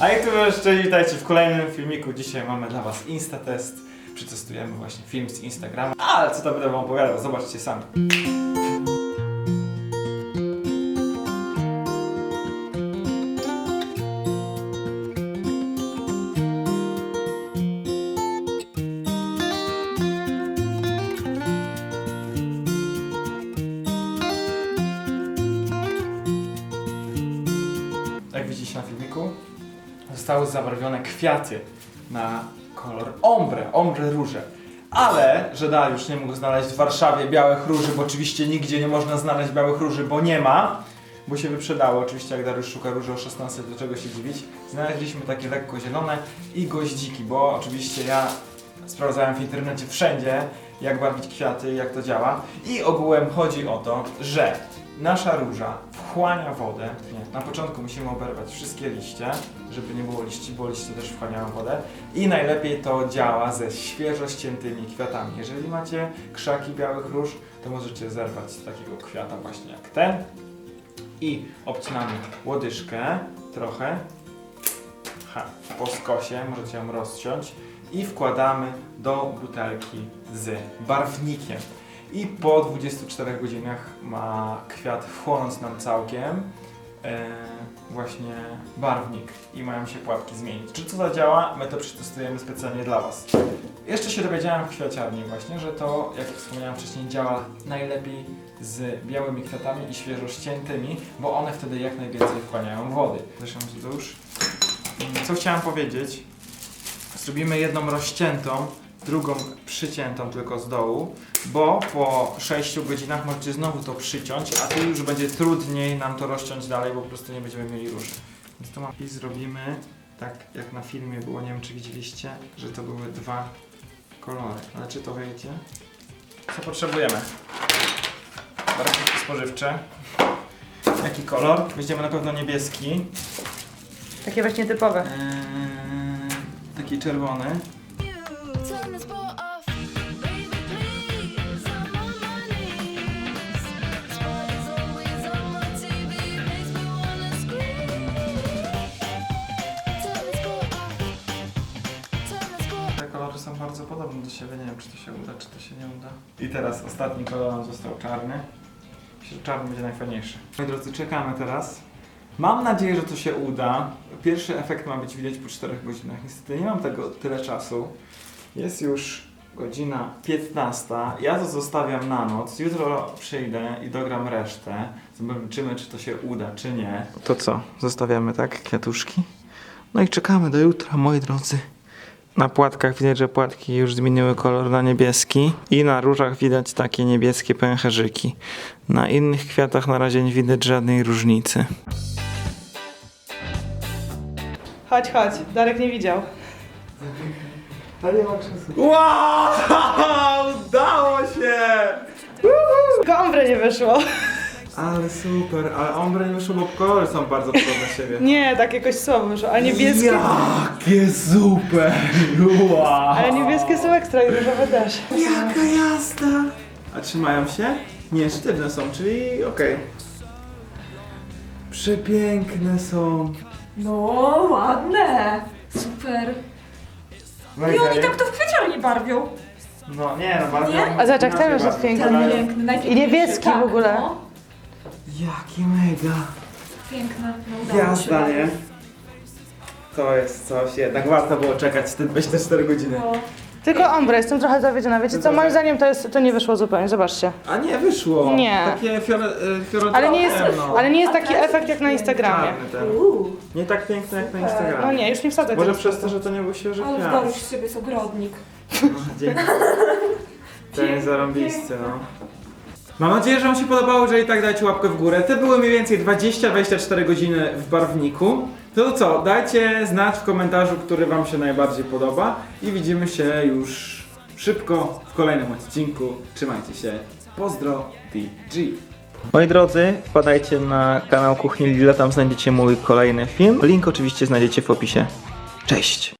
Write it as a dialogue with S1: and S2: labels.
S1: A jeszcze witajcie w kolejnym filmiku. Dzisiaj mamy dla Was Insta Test. Przetestujemy właśnie film z Instagrama. Ale co to będę Wam opowiadał, zobaczcie sami. Jak widzicie na filmiku, zostały zabarwione kwiaty na kolor ombre, ombre róże. Ale, że Dariusz nie mógł znaleźć w Warszawie białych róży, bo oczywiście nigdzie nie można znaleźć białych róży, bo nie ma, bo się wyprzedało. Oczywiście jak Dariusz szuka róży o 16, do czego się dziwić. Znaleźliśmy takie lekko zielone i goździki, bo oczywiście ja sprawdzałem w internecie wszędzie, jak barwić kwiaty, jak to działa. I ogółem chodzi o to, że nasza róża wchłania wodę. Nie, na początku musimy oberwać wszystkie liście, żeby nie było liści, bo liście też wchłaniają wodę. I najlepiej to działa ze świeżo ściętymi kwiatami. Jeżeli macie krzaki białych róż, to możecie zerwać takiego kwiata właśnie jak ten. I obcinamy łodyżkę trochę, ha, po skosie, możecie ją rozciąć i wkładamy do butelki z barwnikiem. I po 24 godzinach ma kwiat wchłonąć nam całkiem e, właśnie barwnik i mają się płatki zmienić. Czy to zadziała? My to przetestujemy specjalnie dla Was. Jeszcze się dowiedziałem w kwiaciarni właśnie, że to, jak wspomniałem wcześniej, działa najlepiej z białymi kwiatami i świeżo ściętymi, bo one wtedy jak najwięcej wchłaniają wody. Zresztą już. Mm, Co chciałem powiedzieć? Zrobimy jedną rozciętą, drugą przyciętą tylko z dołu, bo po 6 godzinach możecie znowu to przyciąć, a tu już będzie trudniej nam to rozciąć dalej, bo po prostu nie będziemy mieli róży. Więc to mam i zrobimy tak jak na filmie było, nie wiem czy widzieliście, że to były dwa kolory. Ale czy to wyjdzie? Co potrzebujemy? Barwniki spożywcze. Jaki kolor? Weźmiemy na pewno niebieski.
S2: Takie właśnie typowe.
S1: Eee, taki czerwony. Te kolory są bardzo podobne do siebie. Nie wiem, czy to się uda, czy to się nie uda. I teraz ostatni kolor nam został czarny. Myślę, że czarny będzie najfajniejszy. Moi drodzy, czekamy teraz. Mam nadzieję, że to się uda. Pierwszy efekt ma być widać po 4 godzinach. Niestety nie mam tego tyle czasu. Jest już godzina 15. Ja to zostawiam na noc. Jutro przyjdę i dogram resztę. Zobaczymy, czy to się uda, czy nie. To co? Zostawiamy tak kwiatuszki? No i czekamy do jutra, moi drodzy. Na płatkach widać, że płatki już zmieniły kolor na niebieski i na różach widać takie niebieskie pęcherzyki. Na innych kwiatach na razie nie widać żadnej różnicy.
S2: Chodź, chodź. Darek nie widział.
S1: Wow! Udało się!
S2: Tylko ombre nie wyszło.
S1: Ale super, ale ombre nie wyszło, bo kolory są bardzo podobne siebie.
S2: Nie, tak jakoś słabo wyszło. Ale niebieskie...
S1: Jakie super! Wow!
S2: Ale niebieskie są ekstra i różowe też.
S1: Jaka jazda! A trzymają się? Nie, sztywne są, czyli okej. Przepiękne są.
S3: No, ładne! Super! I
S1: Mega,
S3: oni tak to w kwieciarni barwią.
S1: No nie, no bardzo.
S3: Nie?
S2: A zobacz, jak ten już jest piękny.
S3: Ten piękny, najpiękniejszy.
S2: I niebieski
S3: tak,
S2: w ogóle.
S3: No.
S1: Jaki mega.
S3: Piękna, no udało
S1: Jazda,
S3: się.
S1: nie? To jest coś, jednak warto było czekać te 24 godziny.
S3: No.
S2: Tylko ombre, jestem trochę zawiedziona. Wiecie co, moim zdaniem to, jest, to nie wyszło zupełnie, zobaczcie.
S1: A nie, wyszło.
S2: Nie.
S1: Takie y, fioletowe.
S2: Ale nie jest,
S1: no.
S2: ale nie jest taki efekt jak na Instagramie.
S1: Czarny ten.
S3: Uuu,
S1: Nie tak piękny jak na Instagramie.
S2: No nie, już nie wsadzę
S1: Może
S2: tego.
S1: przez to, że to nie był świeży
S3: ale
S1: kwiat.
S3: Daruś z siebie jest ogrodnik.
S1: No, Dzięki. Ten jest zarąbisty, no. Mam nadzieję, że Wam się podobało, jeżeli tak dajcie łapkę w górę. Te były mniej więcej 20-24 godziny w barwniku. To co, dajcie znać w komentarzu, który Wam się najbardziej podoba i widzimy się już szybko w kolejnym odcinku. Trzymajcie się. Pozdro DG. Moi drodzy, wpadajcie na kanał Kuchni Lila, tam znajdziecie mój kolejny film. Link oczywiście znajdziecie w opisie. Cześć!